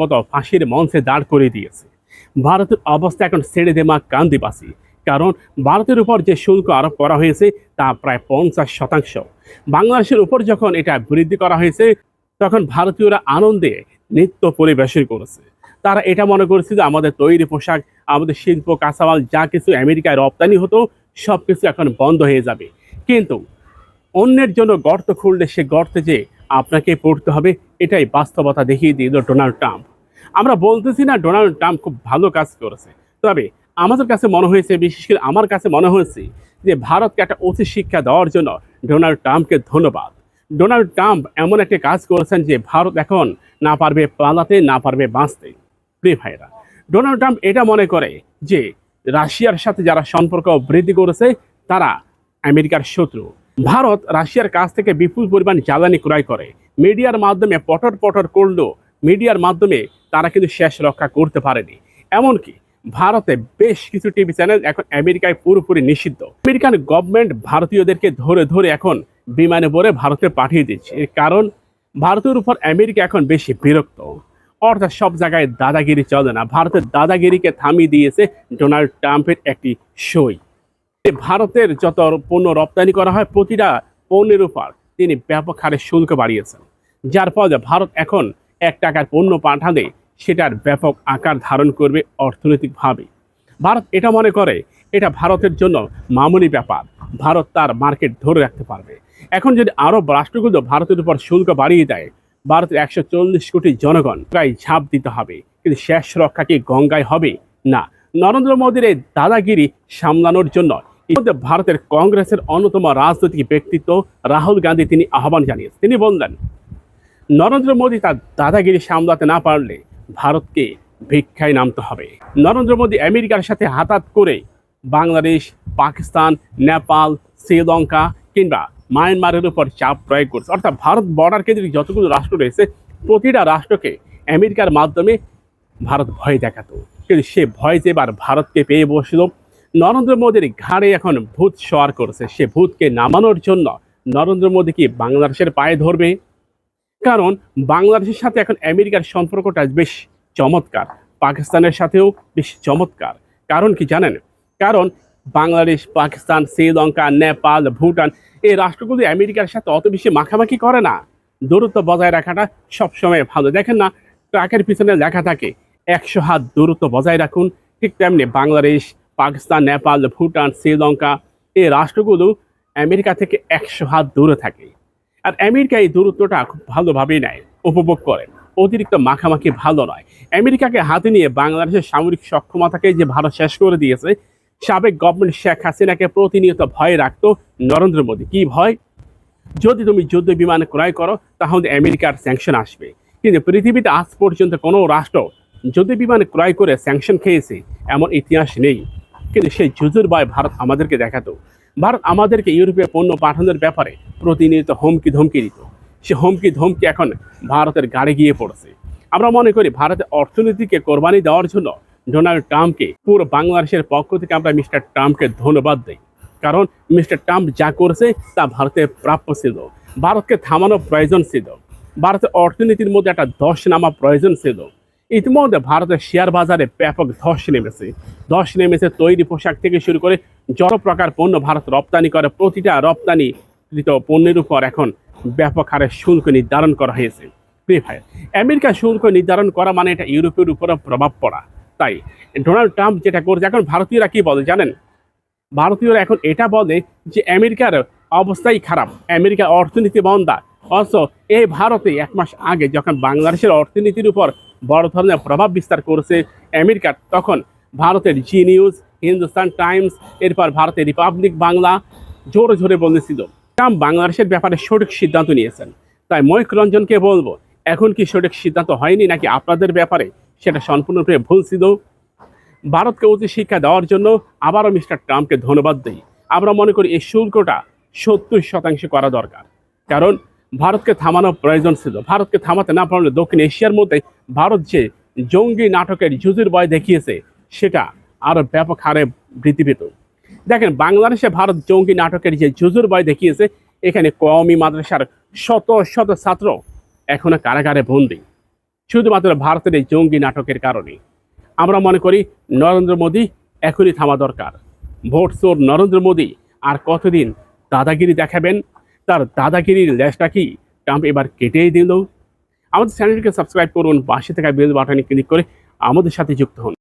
মতো ফাঁসির মঞ্চে দাঁড় করে দিয়েছে। ভারতের অবস্থা এখন ছেড়ে দেমা কান্দিবাসী কারণ ভারতের উপর যে শুল্ক আরোপ করা হয়েছে, তা প্রায় পঞ্চাশ শতাংশ। বাংলাদেশের উপর যখন এটা বৃদ্ধি করা হয়েছে, তখন ভারতীয়রা আনন্দে নৃত্য পরিবেশন করেছে। তারা এটা মনে করেছে যে আমাদের তৈরি পোশাক, আমাদের শিল্প, কাঁচামাল, যা কিছু আমেরিকায় রপ্তানি হতো সব কিছু এখন বন্ধ হয়ে যাবে। কিন্তু অন্যের জন্য গর্ত খুললে সে গর্তে যে আপনাকে পড়তে হবে, এটাই বাস্তবতা দেখিয়ে দিল ডোনাল্ড ট্রাম্প। আমরা বলতেছি না ডোনাল্ড ট্রাম্প খুব ভালো কাজ করেছে। তবে আমাদের কাছে মনে হয়েছে, বিশেষ করে আমার কাছে মনে হয়েছে, যে ভারতকে একটা উচিত শিক্ষা দেওয়ার জন্য ডোনাল্ড ট্রাম্পকে ধন্যবাদ। ডোনাল্ড ট্রাম্প এমন একটা কাজ করেছেন যে ভারত এখন না পারবে পালাতে, না পারবে বাঁচতে। প্রিয় ভাইরা ডোনাল্ড ট্রাম্প এটা মনে করে যে রাশিয়ার সাথে যারা সম্পর্ক বৃদ্ধি করেছে, তারা আমেরিকার শত্রু। ভারত রাশিয়ার কাছ থেকে বিপুল পরিমাণ জ্বালানি ক্রয় করে। মিডিয়ার মাধ্যমে পটর পটর করলেও মিডিয়ার মাধ্যমে তারা কিন্তু শেষ রক্ষা করতে পারেনি। এমনকি ভারতে বেশ কিছু টিভি চ্যানেল এখন আমেরিকায় পুরোপুরি নিষিদ্ধ। আমেরিকান গভর্নমেন্ট ভারতীয়দেরকে ধরে ধরে এখন বিমানে ভরে ভারতে পাঠিয়ে দিচ্ছে। এর কারণ, ভারতের উপর আমেরিকা এখন বেশি বিরক্ত। অর্থাৎ সব জায়গায় দাদাগিরি চলে না। ভারতের দাদাগিরিকে থামিয়ে দিয়েছে ডোনাল্ড ট্রাম্পের একটি সই। ভারতের যত পণ্য রপ্তানি করা হয়, প্রতিটা পণ্যের উপর তিনি ব্যাপক হারে শুল্ক বাড়িয়েছেন। যার ফলে ভারত এখন এক টাকার পণ্য পাঠালে সেটার ব্যাপক আকার ধারণ করবে অর্থনৈতিকভাবে। ভারত এটা মনে করে, এটা ভারতের জন্য মামুলি ব্যাপার। ভারত তার মার্কেট ধরে রাখতে পারবে। এখন যদি আরব রাষ্ট্রগুলো ভারতের উপর শুল্ক বাড়িয়ে দেয়, ভারতের একশো চল্লিশ কোটি জনগণ প্রায় ঝাঁপ দিতে হবে। কিন্তু শেষ রক্ষা কি গঙ্গায় হবে? না। নরেন্দ্র মোদীর এই দাদাগিরি সামলানোর জন্য ইতিমধ্যে ভারতের কংগ্রেসের অন্যতম রাজনৈতিক ব্যক্তিত্ব রাহুল গান্ধী তিনি আহ্বান জানিয়েছেন। তিনি বললেন নরেন্দ্র মোদী তার দাদাগিরি সামলাতে না পারলে ভারতকে ভিক্ষায় নামতে হবে। নরেন্দ্র মোদী আমেরিকার সাথে হাতাত করে বাংলাদেশ, পাকিস্তান, নেপাল, শ্রীলঙ্কা কিংবা মায়ানমারের উপর চাপ প্রয়োগ করছে। অর্থাৎ ভারত বর্ডার কেন্দ্রিক যতগুলো রাষ্ট্র রয়েছে, প্রতিটা রাষ্ট্রকে আমেরিকার মাধ্যমে ভারত ভয় দেখাতো। কিন্তু সে ভয় যে এবার ভারতকে পেয়ে বসল, নরেন্দ্র মোদীর ঘাড়ে এখন ভূত সওয়ার করেছে। সে ভূতকে নামানোর জন্য নরেন্দ্র মোদী কি বাংলাদেশের পায়ে ধরবে? কারণ বাংলাদেশের সাথে এখন আমেরিকার সম্পর্কটা বেশ চমৎকার, পাকিস্তানের সাথেও বেশ চমৎকার। কারণ কি জানেন? কারণ বাংলাদেশ, পাকিস্তান, শ্রীলঙ্কা, নেপাল, ভুটান এই রাষ্ট্রগুলি আমেরিকার সাথে অত বেশি মাখামাখি করে না। দূরত্ব বজায় রাখাটা সবসময় ভালো। দেখেন না, ট্রাকের পিছনে লেখা থাকে, একশো হাত দূরত্ব বজায় রাখুন। ঠিক তেমনি বাংলাদেশ, পাকিস্তান, নেপাল, ভুটান, শ্রীলঙ্কা এই রাষ্ট্রগুলো আমেরিকা থেকে একশো হাত দূরে থাকে। আর আমেরিকা এই দূরত্বটা খুব ভালোভাবেই নেয়, উপভোগ করে। অতিরিক্ত মাখামাখি ভালো নয়। আমেরিকাকে হাতে নিয়ে বাংলাদেশের সামরিক সক্ষমতাকে যে ভারত শেষ করে দিয়েছে, সাবেক গভর্নমেন্ট শেখ হাসিনাকে প্রতিনিয়ত ভয়ে রাখতো নরেন্দ্র মোদী। কি ভয়? যদি তুমি যুদ্ধ বিমান ক্রয় করো, তাহলে আমেরিকার স্যাংশন আসবে। কিন্তু পৃথিবীতে আজ পর্যন্ত কোনো রাষ্ট্র যুদ্ধ বিমান ক্রয় করে স্যাংশন খেয়েছে, এমন ইতিহাস নেই। কিন্তু সেই যুদ্ধের ভয় ভারত আমাদেরকে দেখাতো। ভারত আমাদেরকে ইউরোপে পণ্য পাঠানোর ব্যাপারে প্রতিনিয়ত হুমকি ধমকি দিত। সে হুমকি ধমকি এখন ভারতের গাড়ি গিয়ে পড়ছে। আমরা মনে করি ভারতের অর্থনীতিকে কোরবানি দেওয়ার জন্য ডোনাল্ড ট্রাম্পকে পুরো বাংলাদেশের পক্ষ থেকে আমরা মিস্টার ট্রাম্পকে ধন্যবাদ দিই। কারণ মিস্টার ট্রাম্প যা করছে তা ভারতের প্রাপ্য ছিল। ভারতকে থামানো প্রয়োজন ছিল। ভারতের অর্থনীতির মধ্যে একটা ধস নামা প্রয়োজন ছিল। ইতিমধ্যে ভারতের শেয়ার বাজারে ব্যাপক ধস নেমেছে। ধস নেমেছে তৈরি পোশাক থেকে শুরু করে যত প্রকার পণ্য ভারত রপ্তানি করে। প্রতিটা রপ্তানিকৃত পণ্যের উপর এখন ব্যাপক হারে শুল্ক নির্ধারণ করা হয়েছে। প্রিয় ভাই আমেরিকা শুল্ক নির্ধারণ করা মানে এটা ইউরোপের উপরে প্রভাব পড়া। তাই ডোনাল্ড ট্রাম্প যেটা করছে, এখন ভারতীয়রা কি বলে জানেন? ভারতীয়রা এখন এটা বলে যে আমেরিকার অবস্থাই খারাপ। আমেরিকার অর্থনীতি মন্দা অথচ এই ভারতে এক মাস আগে যখন বাংলাদেশের অর্থনীতির উপর বড় ধরনের প্রভাব বিস্তার করেছে আমেরিকার তখন ভারতের জি নিউজ হিন্দুস্তান টাইমস এরপর ভারতের রিপাবলিক বাংলা জোরে জোরে বলেছিল। ট্রাম্প বাংলাদেশের ব্যাপারে সঠিক সিদ্ধান্ত নিয়েছেন। তাই ময়ূক রঞ্জনকে বলব, এখন কি সঠিক সিদ্ধান্ত হয়নি নাকি আপনাদের ব্যাপারে সেটা সম্পূর্ণরূপে ভুল ছিল? ভারতকে উচিত শিক্ষা দেওয়ার জন্য আবারও মিস্টার ট্রাম্পকে ধন্যবাদ দিই। আমরা মনে করি এই শুল্কটা সত্তর শতাংশ করা দরকার। কারণ ভারতকে থামানো প্রয়োজন ছিল। ভারতকে থামাতে না পারলে দক্ষিণ এশিয়ার মধ্যে ভারত যে জঙ্গি নাটকের যুজুর ভয় দেখিয়েছে, সেটা আরও ব্যাপক হারে বৃদ্ধি পেত। দেখেন, বাংলাদেশে ভারত জঙ্গি নাটকের যে ভয় দেখিয়েছে, এখানে কওমি মাদ্রাসার শত শত ছাত্র এখনও কারাগারে বন্দী। শুধুমাত্র ভারতের এই জঙ্গি নাটকের কারণে। আমরা মনে করি, নরেন্দ্র মোদী এখনই থামা দরকার। ভোট চোর নরেন্দ্র মোদী, আর কতদিন দাদাগিরি দেখাবেন? তার দাদাগিরির লেজটা কি? ট্রাম্প এবার কেটেই দিল। আমাদের চ্যানেলটিকে সাবস্ক্রাইব করুন, পাশে থাকা বেল বাটনে ক্লিক করে আমাদের সাথে যুক্ত হন।